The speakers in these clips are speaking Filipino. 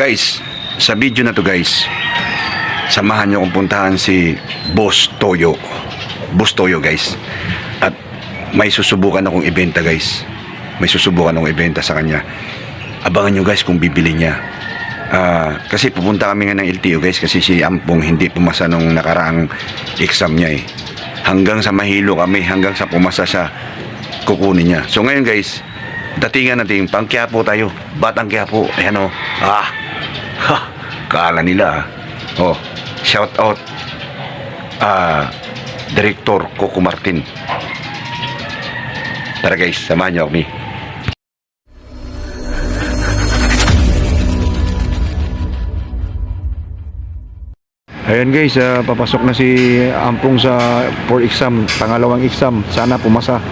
Guys, sa video na to guys, samahan nyo kong puntahan si Boss Toyo. Boss Toyo guys. At may susubukan akong ibenta guys. May susubukan akong ibenta sa kanya. Abangan nyo guys kung bibili niya. Ah, kasi pupunta kami nga ng LTO guys kasi si Ampong hindi pumasa nung nakaraang exam niya eh. Hanggang sa mahilo kami, hanggang sa pumasa siya, kukunin niya. So ngayon guys, datingan natin, pang Quiapo tayo. Batang Quiapo. Ayan o. Ah. Ha. Kaala nila. Oh. Shout out. Ah. Director Coco Martin. Tara guys, samahan niyo kami. Ayan guys, ah, papasok na si Ampong sa for exam, pangalawang exam. Sana pumasa.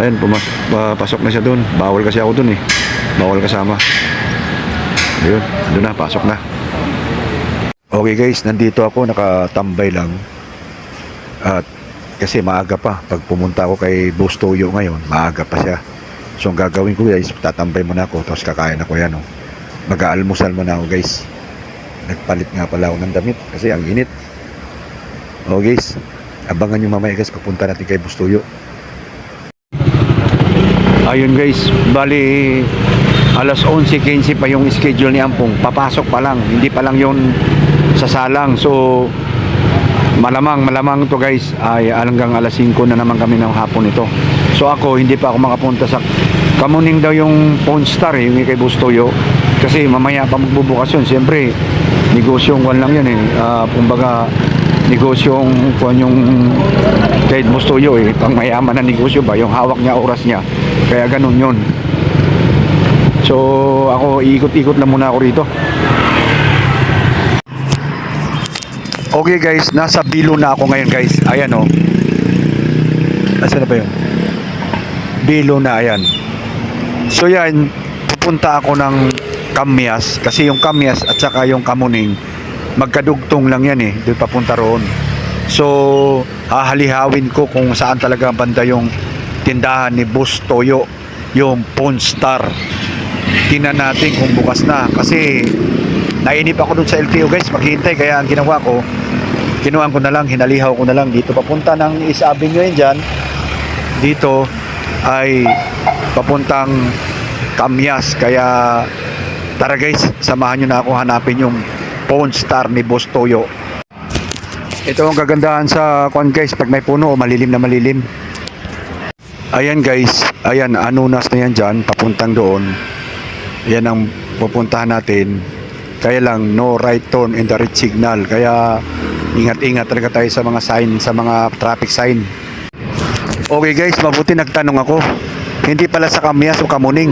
Ayan, pumas papasok na siya doon. Bawal kasi ako doon eh. Bawal kasama. Ayun, doon na, pasok na. Okay guys, nandito ako, nakatambay lang. At kasi maaga pa. Pag pumunta ako kay Boss Toyo ngayon, maaga pa siya. So ang gagawin ko guys, tatambay muna ako, tapos kakain ako yan. Oh. Mag-aalmusal muna ako guys. Nagpalit nga pala ako ng damit kasi ang init. O guys, abangan nyo mamaya guys, papunta natin kay Boss Toyo. Ayun guys, bali alas 11.15 pa yung schedule ni Ampong. Papasok pa lang, hindi pa lang yun sasalang. So, malamang, malamang to guys, ay hanggang alas 5 na naman kami ng hapon ito. So ako, hindi pa ako makapunta sa Kamuning daw yung Pawn Star eh, yung kay Bustoyo. Kasi mamaya pa magbubukas yun. Siyempre, negosyong kwan lang yan eh. Ah, kumbaga, negosyong kwan yung kay Bustoyo eh. Pang mayaman na negosyo ba? Yung hawak niya, oras niya. Kaya ganun yun. So, ako, ikot-ikot lang muna ako rito. Okay guys, nasa Bilo na ako ngayon guys. Ayan oh. Nasaan na ba yun? Bilo na, ayan. So yan, pupunta ako ng Kamyas kasi yung Kamyas at saka yung Kamuning magkadugtong lang yan eh, doon papunta roon. So, hahalihawin ko kung saan talaga banda yung tindahan ni Boss Toyo, yung Pawn Star. Tingnan natin kung bukas na. Kasi nainip ako doon sa LTO guys, maghihintay. Kaya ang ginawa ko, kinuhaan ko na lang, hinalihaw ko na lang. Dito papunta ng East Avenue yun dyan. Dito ay papuntang Kamyas kaya tara guys. Samahan nyo na ako. Hanapin yung Pawn Star ni Boss Toyo. Ito ang kagandahan sa kwan guys. Pag may puno malilim na malilim. Ayan guys. Ayan anunas na yan dyan papuntang doon yan ang pupuntahan natin kaya lang no right turn in the red signal kaya ingat-ingat talaga tayo sa mga sign sa mga traffic sign Okay guys, mabuti nagtanong ako. Hindi pala sa Kamyas o Kamuning.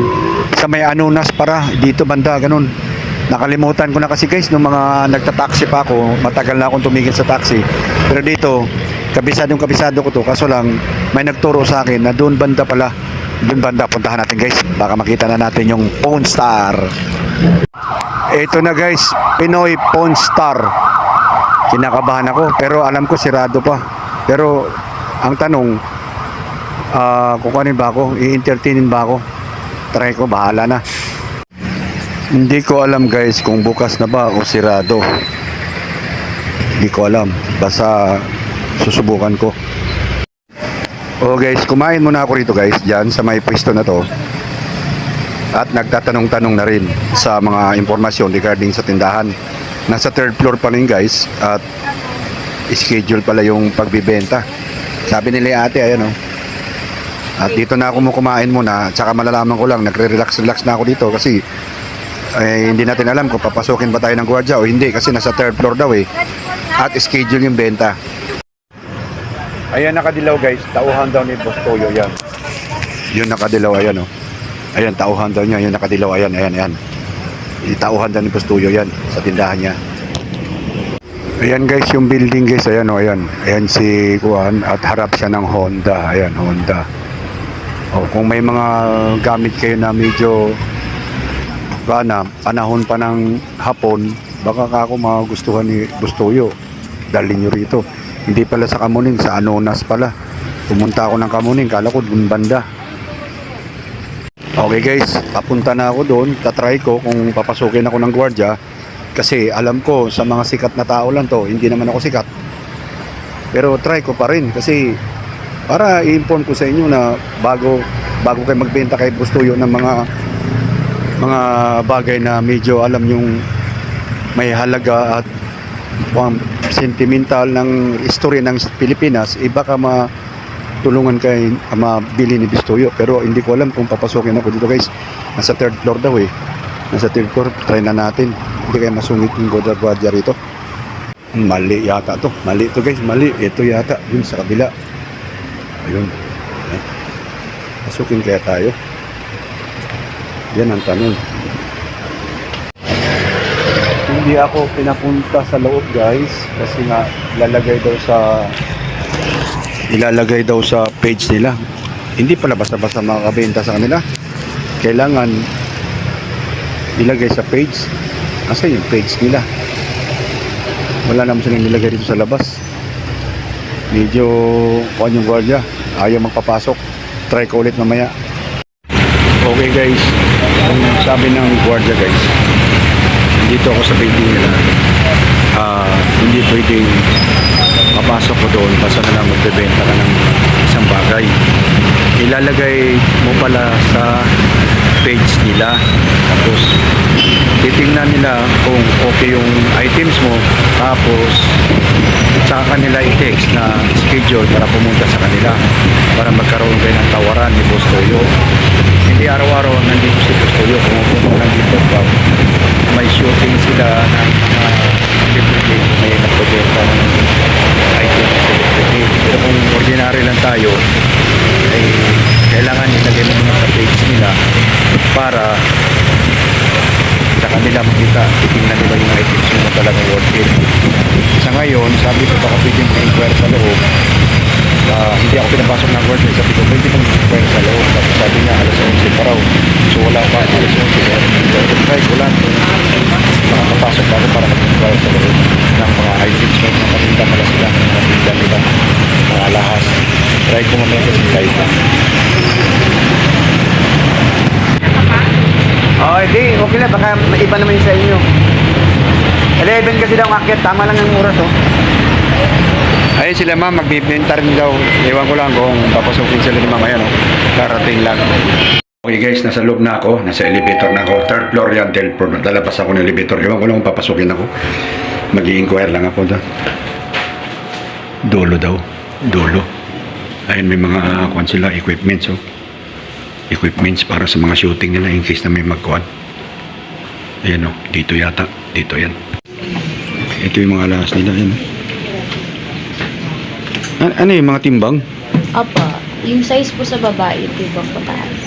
Sa may Anunas para, dito banda, ganun. Nakalimutan ko na kasi guys, nung mga nagtataksi pa ako, matagal na akong tumigil sa taxi. Pero dito, kabisadong kabisado ko to. Kaso lang, may nagturo sa akin na doon banda pala. Doon banda, puntahan natin guys. Baka makita na natin yung Pawn Star. Ito na guys, Pinoy Pawn Star. Kinakabahan ako, pero alam ko sirado pa. Pero, ang tanong, Ah, kukunin ba ako? I-entertainin ba ako? Try ko, bahala na. Hindi ko alam guys kung bukas na ba o sirado. Hindi ko alam. Basta susubukan ko. Oh guys, kumain muna ako rito guys, dyan sa may pwesto na to. At nagtatanong-tanong na rin sa mga impormasyon regarding sa tindahan. Nasa third floor pa rin guys at schedule pala yung pagbibenta. Sabi nila ate, ayan oh. At dito na ako kumain muna, tsaka malalaman ko lang, nagre-relax-relax na ako dito kasi eh, hindi natin alam kung papasukin ba tayo ng gwardiya o hindi kasi nasa third floor daw eh. At schedule yung benta. Ayan nakadilaw guys, tauhan daw ni Boss Toyo yan. Yun nakadilaw, ayan oh. Ayan, tauhan daw niya, yun nakadilaw, ayan, ayan, ayan. Itauhan daw ni Boss Toyo yan sa tindahan niya. Ayan guys, yung building guys, ayan oh, ayan. Ayan si Juan at harap siya ng Honda. Ayan, Honda. O, kung may mga gamit kayo na medyo bana, panahon pa ng hapon, baka kako magustuhan ni Bustoyo. Dalhin nyo rito. Hindi pala sa Kamuning, sa Anonas pala. Pumunta ako ng Kamuning, kala ko dun banda. Okay guys, papunta na ako doon. Tatry ko kung papasukin ako ng gwardiya. Kasi alam ko sa mga sikat na tao lang to, hindi naman ako sikat. Pero try ko pa rin kasi para i-inform ko sa inyo na bago bago kayo magbenta kay Bustuyo ng mga mga bagay na medyo alam yung may halaga at sentimental ng istorya ng Pilipinas, iba ka ma tulungan kay uh, mabili ni Bistoyo pero hindi ko alam kung papasukin ako dito guys. Nasa third floor daw eh. Nasa third floor try na natin. Hindi kaya masungit yung Godar Guardia rito. Mali yata to. Mali to guys. Mali. Ito yata. Yun sa kabila. Ayun. Pasukin kaya tayo. Yan ang tanong hindi ako pinapunta sa loob guys kasi nga lalagay daw sa ilalagay daw sa page nila. Hindi pala basta-basta makakabenta sa kanila. Kailangan ilagay sa page. Asa yung page nila? Wala naman silang nilagay dito sa labas. Medyo kuhan yung gwardiya. Ayaw magpapasok. Try ko ulit mamaya. Okay guys. Ang sabi ng gwardiya guys. Dito ako sa building nila. Ah, hindi pwedeng papasok ko doon. Basta na lang magbebenta ka ng isang bagay. Ilalagay mo pala sa page nila. Tapos titingnan nila kung okay yung items mo. Tapos sa kanila i-text na schedule para pumunta sa kanila. Para magkaroon kayo ng tawaran ni Boss Toyo. Hindi araw-araw nandito si Boss Toyo kung pumunta nandito pag may shooting sila ng mga celebrity may nagpabenta ng celebrity pero kung ordinary lang tayo ay kailangan ilagay mo muna sa page nila para sa kanila makita. Titingnan nila yung items mo na talagang worth it. Sa ngayon sabi ko baka pwede mo inquire sa loob Ah, hindi ako pinapasok ng work sabi ko pwede mong inquire sa loob tapos sabi niya alas 11 pa raw so wala pa alas 11 so try ko lang ba ako para mag-inquire sa loob ng mga items mo mga patinda pala sila mga patinda nila mga alahas try ko mamaya kasi live lang Oh, hindi. Okay lang. Baka iba naman sa inyo. 11 kasi daw ang akyat. Tama lang ang oras, oh. Ayun sila ma'am magbibenta rin daw ewan ko lang kung papasukin sila ni mamaya no karating lang Okay guys, nasa loob na ako, nasa elevator na ako. Third floor yan, third floor. Lalabas ako ng elevator. Ewan ko lang kung papasukin ako. mag inquire lang ako doon. Dolo daw. Dolo. Ayun, may mga uh, kuwan sila, equipments. Oh. Equipments para sa mga shooting nila in case na may magkuhan. Ayan oh, dito yata. Dito yan. Ito yung mga alas nila. Ayan. oh. An- ano yung mga timbang? Opo. Yung size po sa babae, tibang po taas.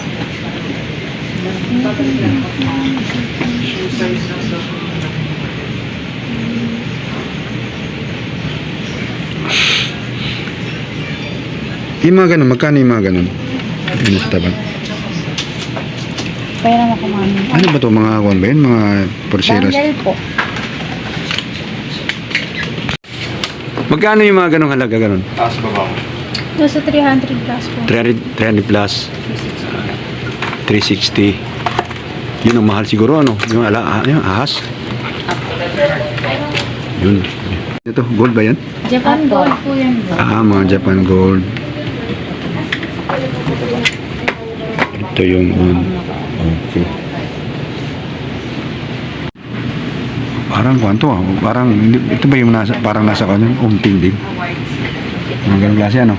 Yung mga ganun, magkano yung mga ganun? Ano sa taban? Pera na kumami. Ano ba to mga kuwan ba yun? Mga porceras? Bundle po. Magkano yung mga ganung halaga ganun? Nasa 300 plus po. 300, 300 plus, 360. Yun ang mahal siguro ano? Yung ala, ah, yung ahas. Yun. Ito, gold ba yan? Japan gold po yan. Ah, mga Japan gold. Ito yung gold. Okay. Parang kwanto ah. Parang, ito ba yung nasa, parang nasa kanya? Umting din. Mga ganong klase ano?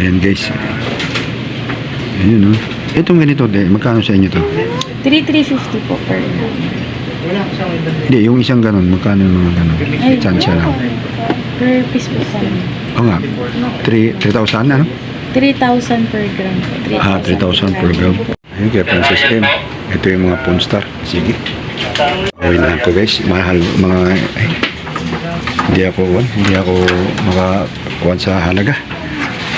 Ayan guys. Ayun oh. Itong ganito, de, magkano sa inyo to? 3,350 po per. Hindi, yung isang ganon, magkano yung mga ganon? Chansya lang. Per piece po sa. Oo nga, 3 3,000 ano? 3,000 per gram po. Ah, 3,000 per gram. Ayun kay Princess M. Ito yung mga porn star. Sige. Okay na ito guys. Mahal mga... Ay, hindi ako, wan, hindi ako makakuhan sa halaga.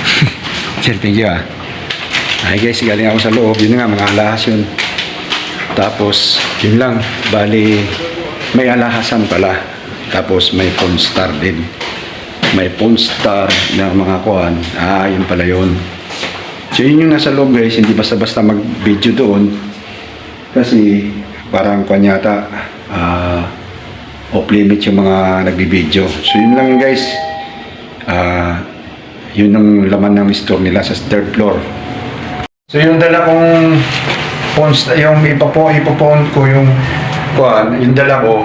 Sir, thank you ah. Ay guys, galing ako sa loob. Yun nga, mga alahas yun. Tapos, yun lang. Bali, may alahasan pala. Tapos, may porn star din. May porn star na mga kuhan. Ah, yun pala yun. So yun yung nasa loob guys, hindi basta-basta mag-video doon. Kasi parang kanyata ah off limit yung mga nagbi-video. So yun lang guys. Ah yun ang laman ng store nila sa third floor. So yung dala kong phones, yung ipapo, ipapon ko yung kuan, yung dala ko,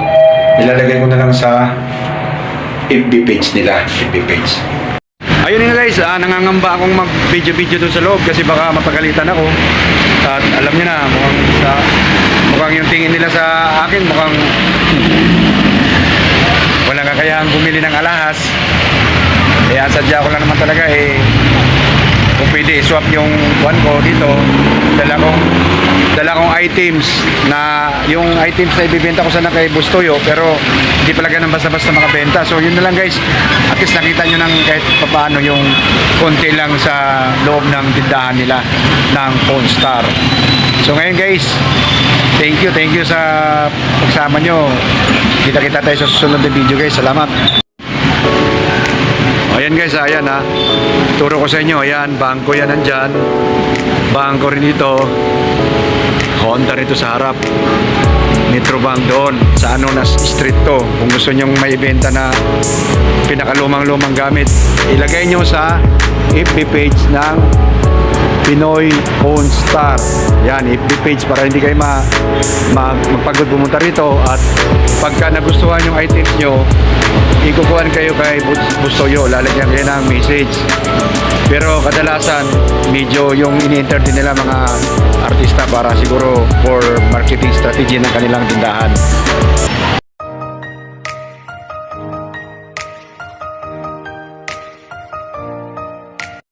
ilalagay ko na lang sa FB page nila, FB page. Ayun nga guys, ah, nangangamba akong mag-video-video doon sa loob kasi baka mapagalitan ako. At alam niyo na, mukhang, sa, mukhang yung tingin nila sa akin, mukhang walang kakayahang bumili ng alahas. Eh, ang sadya ko lang naman talaga eh, kung pwede swap yung one ko dito, dala kong dala kong items na yung items na ibibenta ko sana kay Bustoyo pero hindi pala ganun basta-basta makabenta. So yun na lang guys. At least nakita nyo ng kahit paano yung konti lang sa loob ng tindahan nila ng Pawn Star. So ngayon guys, thank you, thank you sa pagsama nyo. Kita-kita tayo sa susunod na video guys. Salamat. Ayan guys, ayan ha. Turo ko sa inyo, ayan, bangko yan nandyan. Bangko rin ito. Honda rito sa harap. Metrobank doon. Sa ano na street to. Kung gusto nyong may ibenta na pinakalumang-lumang gamit, ilagay nyo sa FB page ng Pinoy Pawn Star. Yan, FB page para hindi kayo ma, ma magpagod pumunta rito at pagka nagustuhan yung items nyo, ikukuhan kayo kay Bus- Bustoyo, lalagyan kayo ng message. Pero kadalasan, medyo yung ini-entertain nila mga artista para siguro for marketing strategy ng kanilang tindahan.